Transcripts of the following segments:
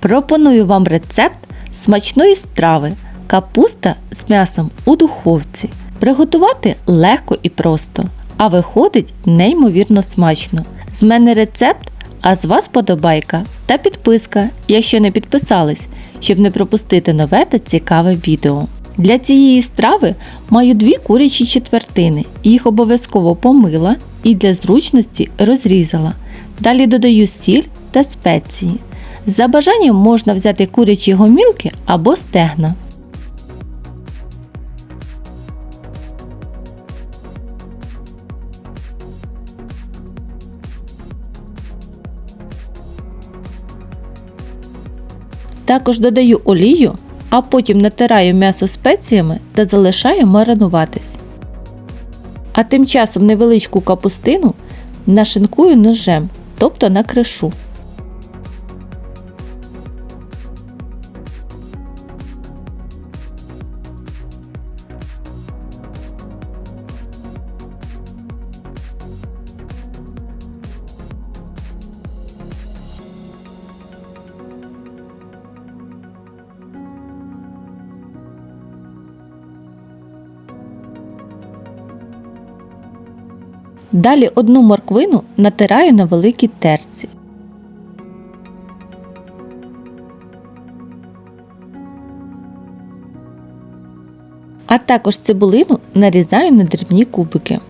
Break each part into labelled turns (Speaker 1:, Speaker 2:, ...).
Speaker 1: Пропоную вам рецепт смачної страви капуста з м'ясом у духовці. Приготувати легко і просто, а виходить неймовірно смачно. З мене рецепт, а з вас подобайка та підписка, якщо не підписались, щоб не пропустити нове та цікаве відео. Для цієї страви маю дві курячі четвертини, їх обов'язково помила і для зручності розрізала. Далі додаю сіль та спеції. За бажанням можна взяти курячі гомілки або стегна. Також додаю олію, а потім натираю м'ясо спеціями та залишаю маринуватись. А тим часом невеличку капустину нашинкую ножем, тобто накришу. Далі одну морквину натираю на великій терці. А також цибулину нарізаю на дрібні кубики.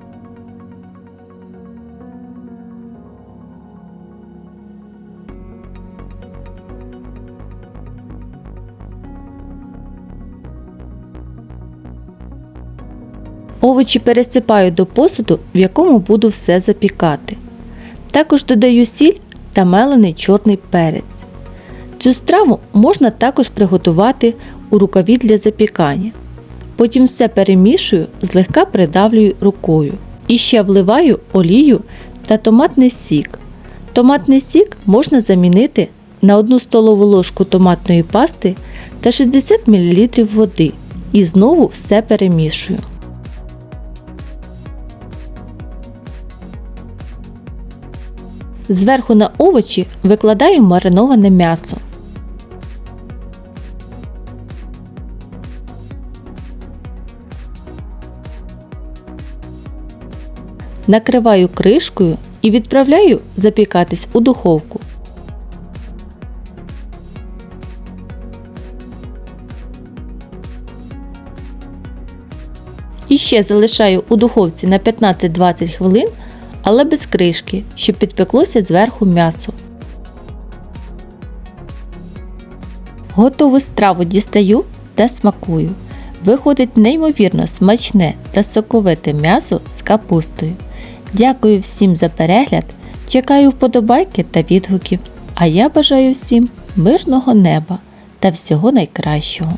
Speaker 1: Овочі пересипаю до посуду, в якому буду все запікати. Також додаю сіль та мелений чорний перець. Цю страву можна також приготувати у рукаві для запікання. Потім все перемішую, злегка придавлюю рукою. І ще вливаю олію та томатний сік. Томатний сік можна замінити на 1 столову ложку томатної пасти та 60 мл води. І знову все перемішую. Зверху на овочі викладаю мариноване м'ясо. Накриваю кришкою і відправляю запікатись у духовку. І ще залишаю у духовці на 15-20 хвилин але без кришки, щоб підпеклося зверху м'ясо. Готову страву дістаю та смакую. Виходить неймовірно смачне та соковите м'ясо з капустою. Дякую всім за перегляд. Чекаю вподобайки та відгуків. А я бажаю всім мирного неба та всього найкращого.